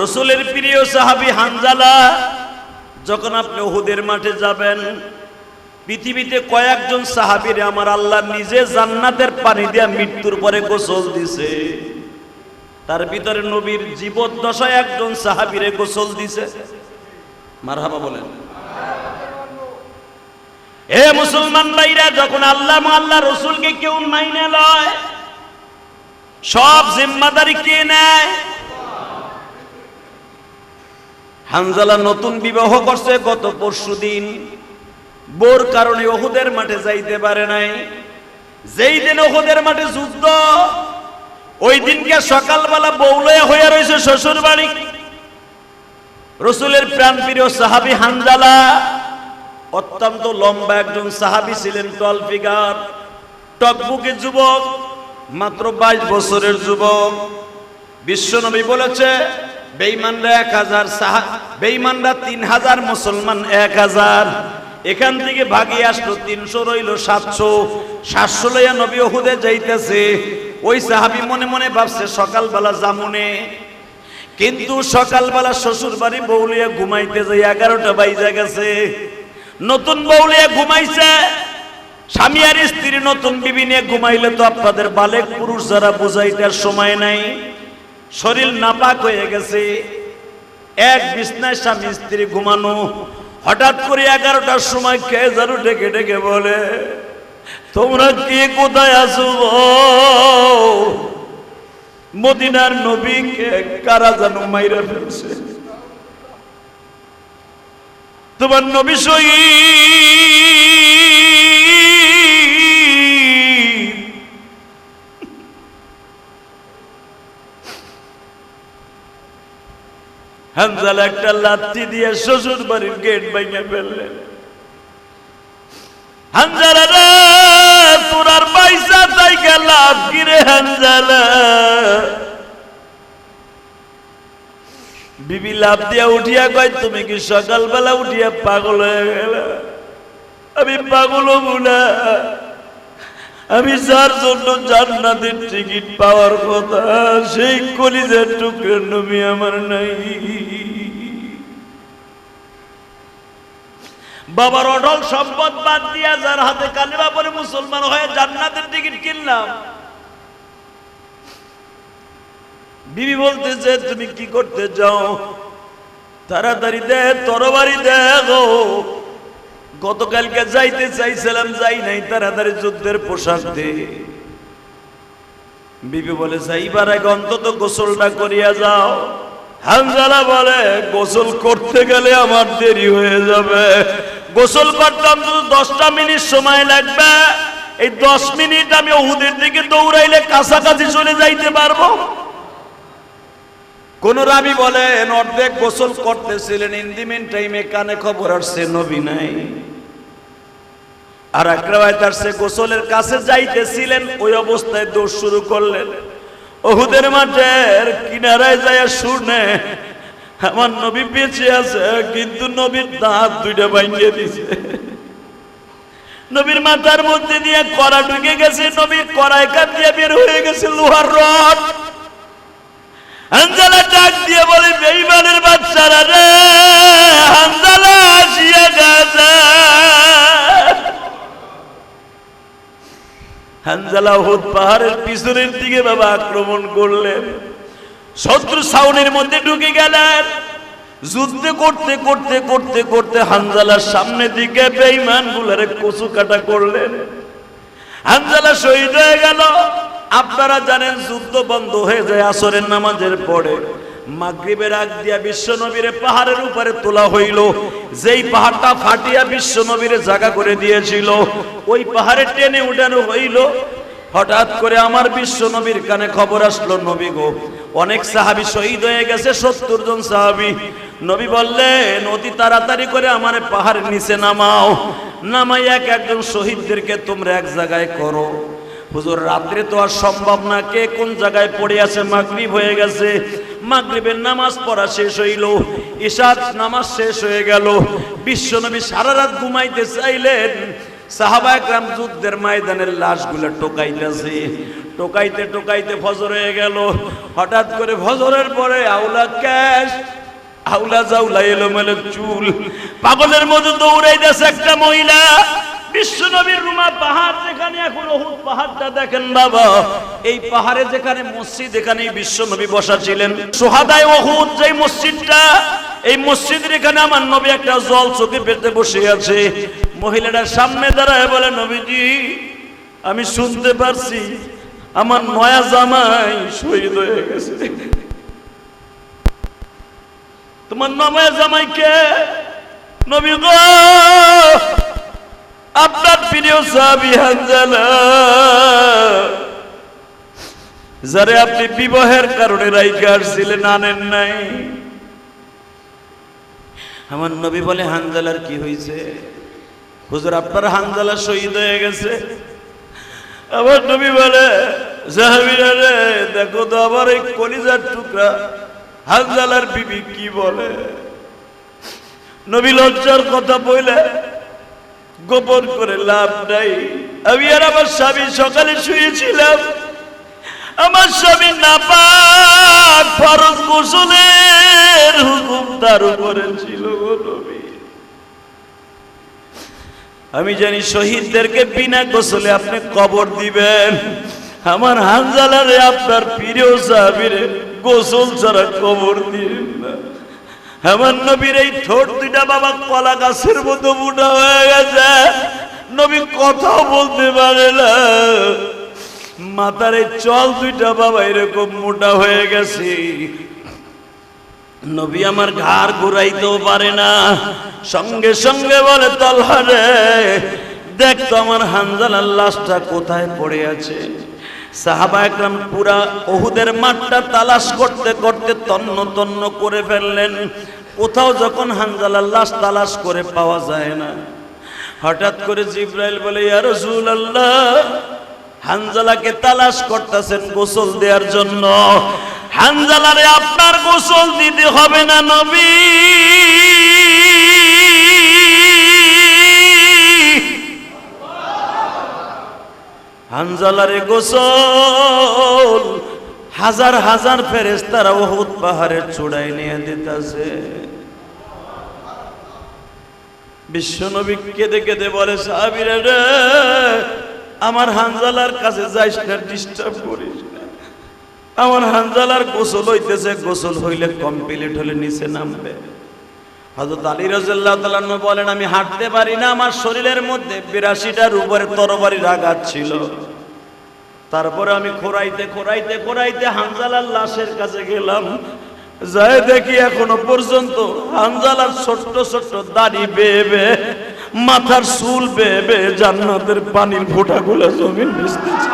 রসুলের প্রিয় সাহাবি হানজালা, যখন আপনি ওহুদের মাঠে যাবেন, পৃথিবীতে কয়েকজন সাহাবিরে আমার আল্লাহ নিজে জান্নাতের পানি দিয়া মৃত্যুর পরে গোসল দিছে। তার ভিতরে নবীর জীবদ্দশায় একজন সাহাবিরে গোসল দিছে। মারহাবা বলেন। এ মুসলমান ভাইরা, যখন আল্লাহ আল্লাহ রসুলকে কেউ মাইনে লয়, সব জিম্মাদারি কে নেয়? হানজালা নতুন বিবাহ করছে গত পরশু দিন। বোর কারণে ওহুদের মাঠে যাইতে পারে নাই। যেই দিন ওহুদের মাঠে যুদ্ধ, ওই দিনকে সকালবেলা বৌলয়া হয়ে রয়েছে শ্বশুর বাড়ি রসুলের প্রাণ প্রিয় সাহাবি হানজালা, অত্যন্ত লম্বা একজন সাহাবি ছিলেন টল ফিগার টকবুকে যুবক, মাত্র বাইশ বছরের যুবক। বিশ্বনবী বলেছে বেইমানরা এক হাজার বেইমানরা তিন হাজার, মুসলমান এক হাজার। এখান থেকে ভাগিয়ে আসলো তিনশো, রইল সাতশো। সাতশো লইয়া নবী ওহুদে যাইতেছে। ওই সাহাবি মনে মনে ভাবছে, সকালবেলা জামুনে কিন্তু সকালবেলা শ্বশুর বাড়ি বৌলিয়া ঘুমাইতে যাই, এগারোটা বাইজা গেছে। নতুন বৌলিয়া ঘুমাইছে। স্বামী আর স্ত্রী নতুন বিবি নিয়ে ঘুমাইলে তো আপনাদের বালেক পুরুষ যারা বুঝাইতে সময় নাই। শরীর নাপাক হয়ে গেছে। এক বিছনায় স্বামী স্ত্রী ঘুমানো। হঠাৎ করে এগারোটার সময় কে জারু ডেকে ডেকে বলে, তোমরা কে কোথায় আসো? মদিনার নবীকে কারা জানো মাইরা ফেলছে? তোমার নবী শহীদ। হানজাল একটা লাত্তি দিয়ে শ্বশুর বাড়ির গেট ভেঙে ফেললেন হানজালা পয়সা বিবি দিয়া উঠিয়া কয়, তুমি কি সকালবেলা উঠিয়া পাগল হয়ে গেল? আমি পাগল না আমি যার জন্য জান্নাতের টিকিট পাওয়ার কথা, সেই কলিজার টুকরে নবী আমার নাই। বাবার অটল সম্পদ বাদ দিয়া যার হাতে কালিমা পরে মুসলমান হয়ে জান্নাতের টিকিট কিনলাম। বিবি বলতেছে, তুমি কি করতে যাও তাড়াতাড়ি দে, তরবারি দেখো গতকালকে যাইতে চাইছিলাম, যাই নাই, তাড়াতাড়ি যুদ্ধের পোশাক দে। বিবি বলে, যাইবার আগে অন্তত গোসলটা করিয়া যাও। হানজালা বলে, গোসল করতে গেলে আমার দেরি হয়ে যাবে। গোসল করতাম শুধু দশটা মিনিট সময় লাগবে। এই দশ মিনিট আমি ওহুদের দিকে দৌড়াইলে কাছাকাছি চলে যাইতে পারব? কোন রাবি বলেন, অর্ধেক গোসল করতেছিলেন ইন্দিমেন টাইমে কানে খবর আসছে, নবী নাই। আর এক রেওয়ায়ত আসছে গোসলের কাছে যাইতেছিলেন, ওই অবস্থায় দৌড় শুরু করলেন। ওহুদের মাঠের কিনারায় যায় শুনে, আমার নবী বেঁচে আছে, কিন্তু নবীর দাঁত দুইটা ভাঙিয়ে দিছে। নবীর মাথার মধ্যে দিয়ে কড়া ঢুকে গেছে নবীর কড়াই কান দিয়ে বের হয়ে গেছে লোহার রড। হানজালা ডাক দিয়ে বলে বেইমানের বাচ্চারা রে, হানজালা আসিয়া গেছে। হানজালা হুদ পাহাড়ের পিছনের দিকে বাবা আক্রমণ করলেন। শত্রু সাউনের মধ্যে ঢুকে গেলেন। যুদ্ধ করতে করতে করতে করতে হানজালার সামনে দিকে বেইমান গুলারে কচু কাটা করলেন। হানজালা শহীদ হয়ে গেল। আপনারা জানেন যুদ্ধ বন্ধ হয়ে যায় আসরের নামাজের পরে। মাগরিবের আগ দিয়া বিশ্ব নবীরে পাহাড়ের উপরে তোলা হইল। যেই পাহাড়টা ফাটিয়া বিশ্ব নবীরে জায়গা করে দিয়েছিল, ওই পাহাড়ে টেনে উঠানো হইল। হঠাৎ করে আমার বিশ্ব নবীর কানে খবর আসলো, নবী গো, অনেক সাহাবি শহীদ হয়ে গেছে, সত্তর জন সাহাবি। নবী বললেন, অতি তাড়াতাড়ি করে আমার পাহাড়ের নিচে নামাও। নামাই এক একজন শহীদদেরকে তোমরা এক জায়গায় করো। হুজুর, রাত্রে তো আর সম্ভব না, কে কোন জায়গায় পড়ে আছে, মাগরিব হয়ে গেছে। মাগরিবের নামাজ পড়া শেষ হইল ইশার নামাজ শেষ হয়ে গেল। বিশ্বনবী সারা রাত ঘুমাইতে চাইলেন, সাহাবা একরাম যুদ্ধের ময়দানের লাশগুলো টোকাইতেছে। টোকাইতে টোকাইতে ফজর হয়ে গেল। হঠাৎ করে ফজরের পরে আউলা ক্যাশ, আউলা জাউলা এলো মেলো চুল। পাগলের মতো দৌড়াইতেছে একটা মহিলা। বিশ্ব নবীর রুমা পাহাড় যেখানে, এখন অহুদ পাহাড়টা দেখেন বাবা। এই পাহাড়ে যেখানে মসজিদ এখানে বিশ্ব নবী বসা ছিলেন সোহাদায় অহুদ যে মসজিদটা, এই মসজিদের এখানে আমার নবী একটা জল চোখে পেতে বসে আছে। মহিলাটার সামনে দাঁড়ায় বলে, নবীজি, আমি শুনতে পারছি, আমার নয়া জামাই শহীদ হয়ে গেছে। তোমার নয়া জামাই কে? নবী গো! আপনার প্রিয় সাহাবী হানজালা, যারে আপনি বিবাহের কারণে রাইকে আসছিলেন আনেন নাই? আমার নবী বলে, হানজালার কি হয়েছে হুজুর, আপনার হানজালা শহীদ হয়ে গেছে। আমার নবী বলে জাহাবিরা রে, দেখো তো, আমার এই কলিজার টুকরা, হানজালার বিবি কি বলে? নবী লজ্জার কথা বইলে গোপন করে লাভ নাই। আমি আর আমার স্বামী সকালে শুয়েছিলাম। আমার স্বামী ফরজ গোসলের হুকুম তার উপরে ছিল আমি জানি শহীদদেরকে বিনা গোসলে আপনি কবর দিবেন। আমার হানজালারে আপনার প্রিয় সাহাবিরে গোসল ছাড়া কবর দিবেন না। আমার নবীর এই ঠোঁট দুইটা বাবা কলা গাছের মতো মোটা হয়ে গেছে। নবী কথাও বলতে পারে না। মাথার এই চল দুইটা বাবা এরকম মোটা হয়ে গেছে। নবী আমার ঘাড় ঘুরাইতেও পারে না। সঙ্গে সঙ্গে বলে তলহারে দেখ তো আমার হানজালার লাশটা কোথায় পড়ে আছে? সাহাবা একরাম পুরা ওহুদের মাঠটা তালাশ করতে করতে তন্ন তন্ন করে ফেললেন। কোথাও যখন হানজালার লাশ তালাশ করে পাওয়া যায় না। হঠাৎ করে জিব্রাইল বলে, ইয়া রাসূলুল্লাহ, হানজালাকে তালাশ করতেছেন গোসল দেওয়ার জন্য। হানজালারে আপনার গোসল দিতে হবে না নবী। হানজালারে গোসল। হাজার হাজার ফেরেস্তারা ওহুদ পাহাড়ের চূড়ায় নিয়ে দিতেছে। বিশ্বনবী কেঁদে কেঁদে বলে, সাহাবিরা আমার হানজালার কাছে যাইস না ডিস্টার্ব করিস আমার হানজালার গোসল হইতেছে, গোসল হইলে কমপ্লিট হলে নিচে নামবে। হযরত আলী রাদিয়াল্লাহু তাআলা বলেন, আমি হাঁটতে পারি না, আমার শরীরের মধ্যে বিরাশিটার উপরে তরবারির আঘাত ছিল। তারপরে আমি খোরাইতে খোরাইতে খোরাইতে হানজালার লাশের কাছে গেলাম। যাই দেখি এখনও পর্যন্ত হানজালার ছোট্ট ছোট্ট দাড়ি বেয়ে মাথার চুল বেয়ে জান্নাতের পানির ফোঁটাগুলো জমিন ভিজতেছে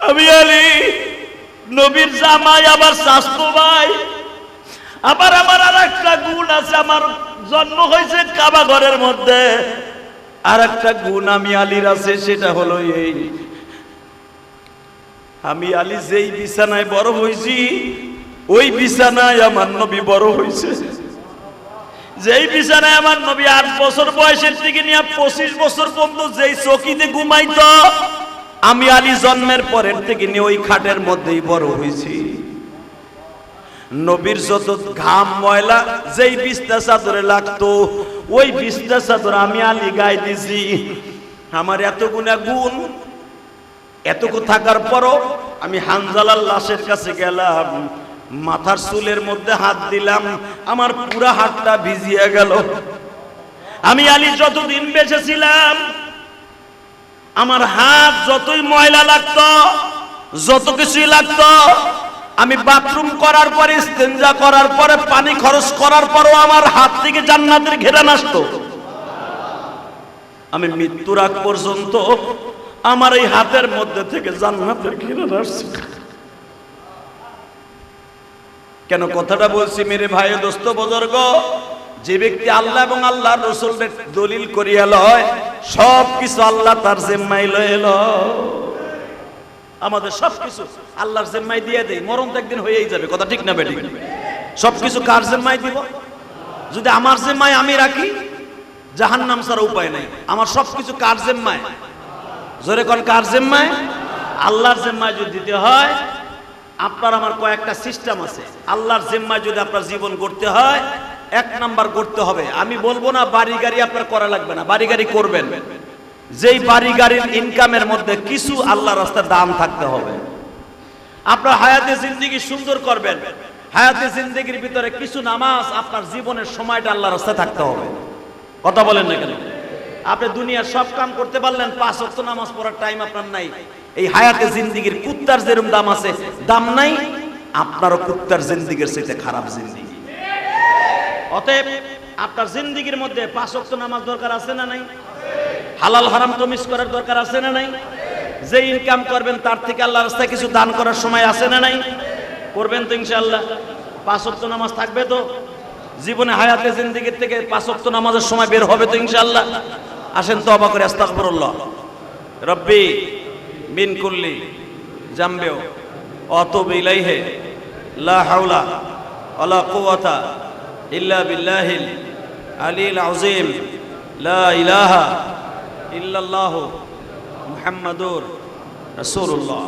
আমি আলী, নবীর জামাই আবার স্বাস্থ্য ভাই, আবার আমার আর একটা গুণ আছে, আমার জন্ম হয়েছে কাবা ঘরের মধ্যে। আর একটা গুণ আমি আলীর আছে, সেটা হলো এই আমি আলী যেই বিছানায় বড় হয়েছি, ওই বিছানায় আমার নবী বড় হয়েছে। যেই বিছানায় আমার নবী আট বছর বয়সের থেকে নিয়ে পঁচিশ বছর পর্যন্ত যেই চকিতে ঘুমাইতো, আমি আলী জন্মের পরের থেকে নিয়ে ওই খাটের মধ্যেই বড় হয়েছি। নবীর যত ঘাম, ময়লা, যেই বিস্তা চাদরে লাগতো, ওই বিস্তা চাদর আমি আলী গায়ে দিছি আমার এত গুণা গুণ এতটুকু থাকার পরও আমি হানজালার লাশের কাছে গেলাম, মাথার চুলের মধ্যে হাত দিলাম, আমার পুরা হাতটা ভিজিয়ে গেল। আমি আলী যতদিন বেঁচে ছিলাম আমার হাত যতই ময়লা লাগতো, যত কিছুই লাগতো, আমি বাথরুম করার পরে, ইস্তেঞ্জা করার পরে, পানি খরচ করার পরও আমার হাত থেকে জান্নাতের ঘেরা আসতো। আমি মৃত্যুর আগ পর্যন্ত আমার এই হাতের মধ্যে থেকে জান্নাতের ঘেরা আসছে। কেন কথাটা বলছি মেরে ভাই দোস্ত বজর্গ? যে ব্যক্তি আল্লাহ এবং আল্লাহ রসুলের দলিল করিয়া লয় সব কিছু আল্লাহ তার জেম্মাই লয়ে আমাদের সবকিছু আল্লাহর জেম্মাই দিয়ে দেই, মরণ তো একদিন হয়েই যাবে, কথা ঠিক না বেঠিক? সবকিছু কার জেম্মাই দিব? যদি আমার জেম্মাই আমি রাখি জাহান নাম ছাড়া উপায় নাই। আমার সবকিছু কার জেম্মায়? জোরে কোন কার জেম্মায়? আল্লাহর জিম্মায় যদি দিতে হয়, আপনার আমার কয়েকটা সিস্টেম আছে। আল্লাহর জিম্মায় যদি আপনার জীবন গড়তে হয়, এক নাম্বার করতে হবে। আমি বলব না বাড়ি গাড়ি আপনার করা লাগবে না, বাড়ি গাড়ি করবেন। যেই বাড়ি গাড়ির ইনকামের মধ্যে কিছু আল্লাহ রাস্তার দাম থাকতে হবে। আপনার হায়াতে জিন্দিগি সুন্দর করবেন। হায়াতে জিন্দিগির ভিতরে কিছু নামাজ আপনার জীবনের সময়টা আল্লাহ রাস্তায় থাকতে হবে। কথা বলেন না কেন? আপনি দুনিয়ার সব কাম করতে পারলেন, পাঁচ অক্ট নামাজ পড়ার টাইম আপনার নাই। এই হায়াতে জিন্দিগির কুত্তার যেরকম দাম আছে, দাম নাই, আপনারও কুত্তার জিন্দিগির চাইতে খারাপ জিন্দিগি। অতএব, আপনার জিন্দিগির মধ্যে পাঁচ অক্ট নামাজ দরকার আছে না নাই? হালাল হারাম তো মিস করার দরকার আছে না নাই? যে ইনকাম করবেন, তার থেকে আল্লাহ রাস্তায় কিছু দান করার সময় আছে না নাই? করবেন তো ইনশাআল্লাহ। পাঁচ অক্ত নামাজ থাকবে তো? জীবনে হায়াতে জিন্দিগির থেকে পাঁচ অক্ট নামাজের সময় বের হবে তো ইনশাআল্লাহ। আসেন তো অবাক করে, আস্তাগফিরুল্লাহ। রব্বি, মিন কুল্লি জামবেও অতুব ইলাইহে, লা হাওলা ওয়ালা কুওয়াতা ইল্লা বিল্লাহিল আলিল আযীম। লা ইলাহা ইল্লাল্লাহু মুহাম্মাদুর রাসূলুল্লাহ।